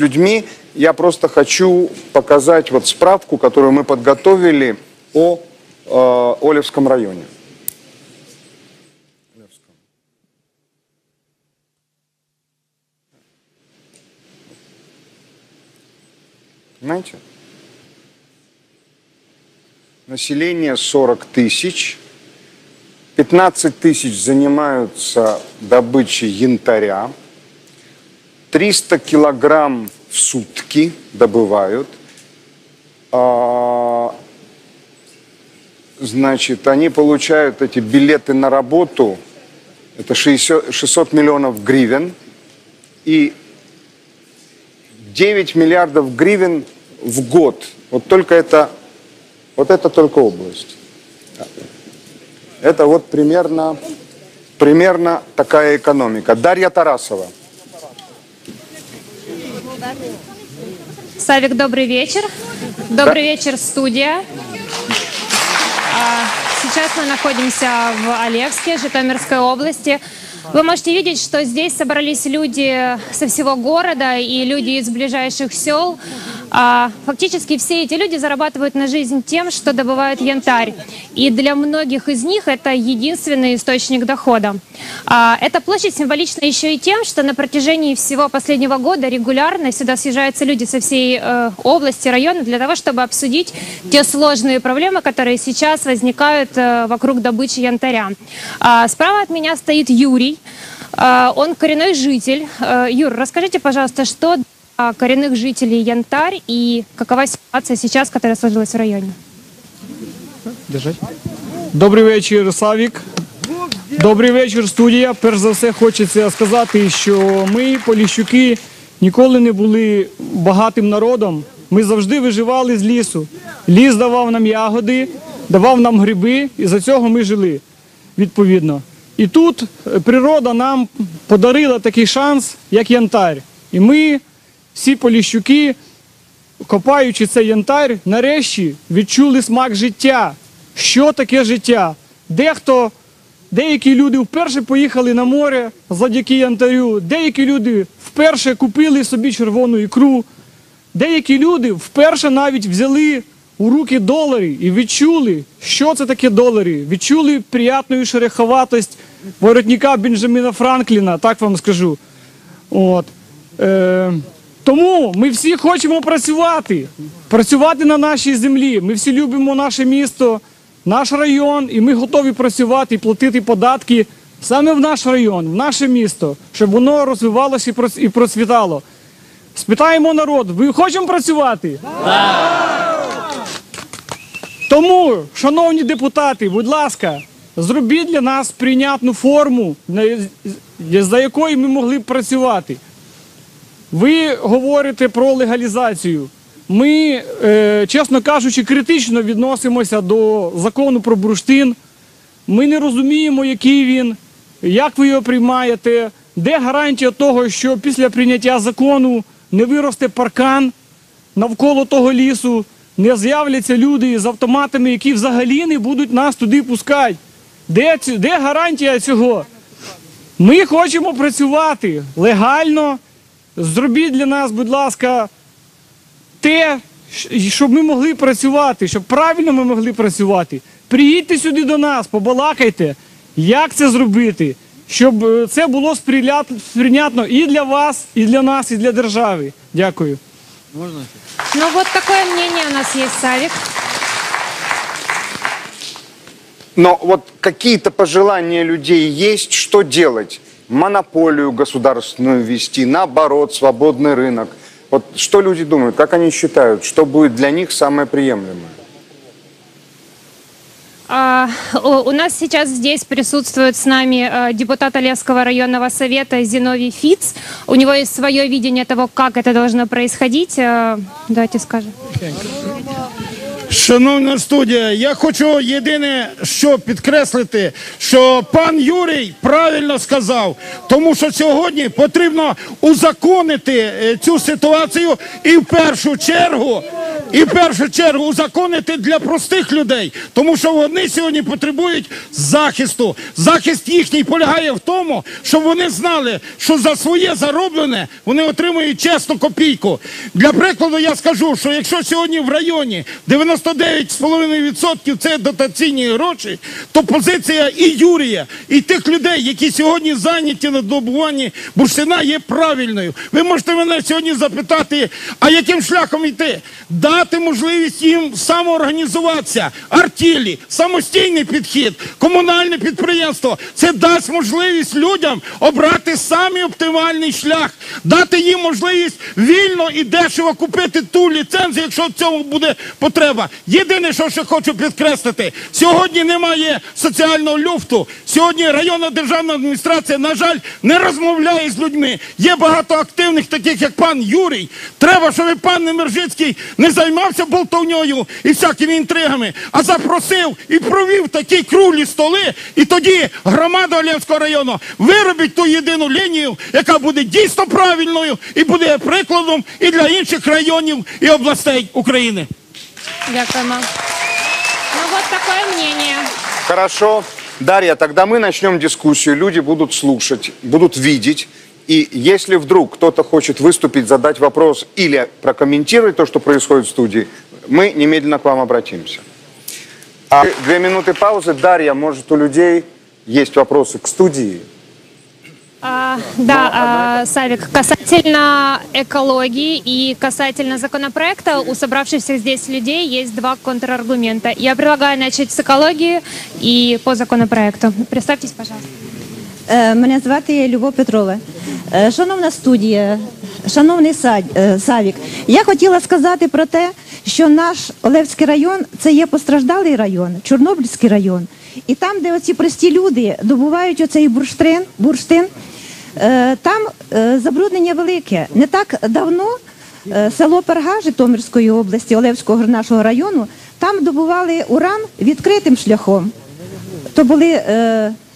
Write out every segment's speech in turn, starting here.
людьми. Я просто хочу показать вот справку, которую мы подготовили о э, Олевском районе. Понимаете? Население 40 тысяч. 15 тысяч занимаются добычей янтаря. 300 килограмм в сутки добывают. А, значит, они получают эти билеты на работу. Это 60 600 миллионов гривен. И 9 миллиардов гривен в год. Вот только это, вот это только область. Это вот примерно, примерно такая экономика. Дарья Тарасова. Савик, добрый вечер. Добрый вечер, студия. А, Сейчас мы находимся в Олевске, Житомирской области. Вы можете видеть, что здесь собрались люди со всего города и люди из ближайших сел. А, Фактически все эти люди зарабатывают на жизнь тем, что добывают янтарь. И для многих из них это единственный источник дохода. А, Эта площадь символична еще и тем, что на протяжении всего последнего года регулярно сюда съезжаются люди со всей э, области, района для того, чтобы обсудить те сложные проблемы, которые сейчас возникают э, вокруг добычи янтаря. А, Справа от меня стоит Юрий. Он коренной житель. Э, Юр, расскажите, пожалуйста, что коренных жителей янтарь и какова ситуация сейчас, которая сложилась в районе? Держать. Добрий вечір, Савік. Добрий вечір, студія. Перш за все, хочеться сказати, що ми, поліщуки, ніколи не були багатим народом. Ми завжди виживали з лісу. Ліс давав нам ягоди, давав нам гриби, і за цього ми жили відповідно. І тут е, природа нам подарила такий шанс, як янтарь. І ми, всі поліщуки, копаючи цей янтар, нарешті відчули смак життя. Що таке життя? Дехто, деякі люди вперше поїхали на море завдяки янтарю, деякі люди вперше купили собі червону ікру, деякі люди вперше навіть взяли у руки долари і відчули, що це таке долари. Відчули приятну шереховатость воротника Бенджаміна Франкліна, так вам скажу. От. Е, тому ми всі хочемо працювати, працювати на нашій землі. Ми всі любимо наше місто, наш район, і ми готові працювати і платити податки саме в наш район, в наше місто, щоб воно розвивалося і процвітало. Спитаємо народ, ви хочемо працювати? Тому, шановні депутати, будь ласка, зробіть для нас прийнятну форму, за якою ми могли б працювати. Ви говорите про легалізацію. Ми, е, чесно кажучи, критично відносимося до закону про бурштин. Ми не розуміємо, який він, як ви його приймаєте, де гарантія того, що після прийняття закону не виросте паркан навколо того лісу, не з'являться люди з автоматами, які взагалі не будуть нас туди пускати. Де, де гарантія цього? Ми хочемо працювати легально. Зробіть для нас, будь ласка, те, щоб ми могли працювати, щоб правильно ми могли працювати. Приїдьте сюди до нас, побалакайте, як це зробити, щоб е, це було сприйнятно і для вас, і для нас, і для держави. Дякую. Ну вот такое мнение у нас есть, Савик. Но вот какие-то пожелания людей есть, что делать? Монополию государственную ввести, наоборот, свободный рынок. Вот что люди думают, как они считают, что будет для них самое приемлемое? А, у нас сейчас здесь присутствует с нами э, депутат Олевского районного совета Зиновий Фиц. У него есть свое видение того, как это должно происходить. Э, Давайте скажем. Шановна студія, я хочу єдине, що підкреслити, що пан Юрій правильно сказав, тому що сьогодні потрібно узаконити е, цю ситуацію і в першу чергу і в першу чергу узаконити для простих людей, тому що вони сьогодні потребують захисту. Захист їхній полягає в тому, щоб вони знали, що за своє зароблене вони отримують чесну копійку. Для прикладу я скажу, що якщо сьогодні в районі 99,5% це дотаційні гроші, то позиція і Юрія, і тих людей, які сьогодні зайняті на добуванні бурштина, є правильною. Ви можете мене сьогодні запитати, а яким шляхом йти? Дати можливість їм самоорганізуватися, артілі, самостійний підхід, комунальне підприємство. Це дасть можливість людям обрати самий оптимальний шлях, дати їм можливість вільно і дешево купити ту ліцензію, якщо в цьому буде потреба. Єдине, що ще хочу підкреслити, сьогодні немає соціального люфту. Сьогодні районна державна адміністрація, на жаль, не розмовляє з людьми. Є багато активних, таких як пан Юрій. Треба, щоб пан Немержицький не займався болтовньою і всякими інтригами, а запросив і провів такі круглі столи. І тоді громада Олєвського району виробить ту єдину лінію, яка буде дійсно правильною і буде прикладом і для інших районів і областей України. Дякуємо. Ну вот такое мнение. Хорошо. Дарья, тогда мы начнем дискуссию. Люди будут слушать, будут видеть. И если вдруг кто-то хочет выступить, задать вопрос или прокомментировать то, что происходит в студии, мы немедленно к вам обратимся. А две минуты паузы. Дарья, может, у людей есть вопросы к студии? А, да, а, Савик, касательно экологии и касательно законопроекта, у собравшихся здесь людей есть два контраргумента. Я предлагаю начать с экологии и по законопроекту. Представьтесь, пожалуйста. Е, Мене звати Любов Петрова. Е, Шановна студія, шановний е, Савік, я хотіла сказати про те, що наш Олевський район це є постраждалий район, Чорнобильський район. І там, де оці прості люди добувають оцей бурштин, бурштин там забруднення велике. Не так давно село Перга Житомирської області, Олевського нашого району, там добували уран відкритим шляхом то були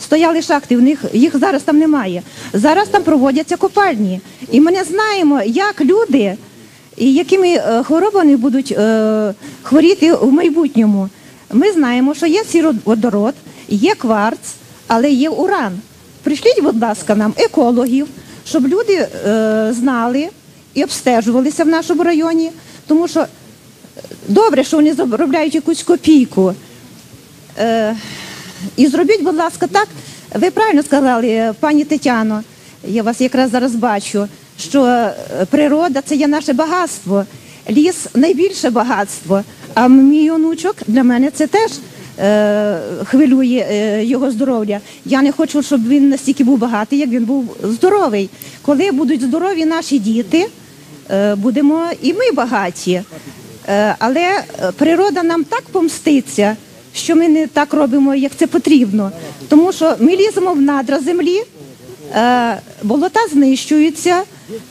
стояли шахти, в них їх зараз там немає. Зараз там проводяться копальні. І ми не знаємо, як люди і якими е, хворобами будуть е, хворіти в майбутньому. Ми знаємо, що є сіродород, є кварц, але є уран. Прийшліть, будь ласка, нам екологів, щоб люди е, знали і обстежувалися в нашому районі, тому що добре, що вони заробляють якусь копійку. Е, і зробіть, будь ласка, так. Ви правильно сказали, пані Тетяно, я вас якраз зараз бачу, що е, природа це є наше багатство. Ліс найбільше багатство. А мій онучок для мене це теж е, хвилює е, його здоров'я. Я не хочу, щоб він настільки був багатий, як він був здоровий. Коли будуть здорові наші діти, е, будемо і ми багаті. Е, Але природа нам так помститься, що ми не так робимо, як це потрібно. Тому що ми ліземо в надра землі, е, болота знищуються,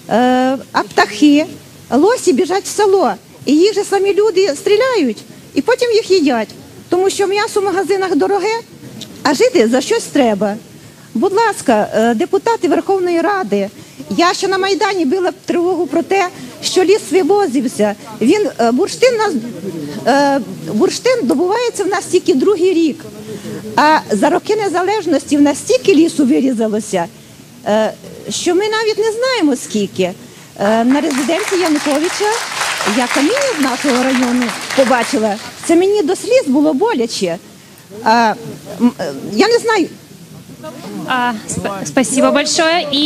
е, а птахи, лосі біжать в село. І їх же самі люди стріляють і потім їх їдять. Тому що м'ясо в магазинах дороге, а жити за щось треба. Будь ласка, е, депутати Верховної Ради, я ще на Майдані била тривогу про те, що ліс вивозився. Він е, бурштин нас е, бурштин добувається в нас тільки другий рік. А за роки незалежності в нас стільки лісу вирізалося, е, що ми навіть не знаємо скільки. На резиденції Януковича я каміння з нашого району побачила. Це мені до сліз було боляче. Я не знаю, А, сп- спасибо большое. И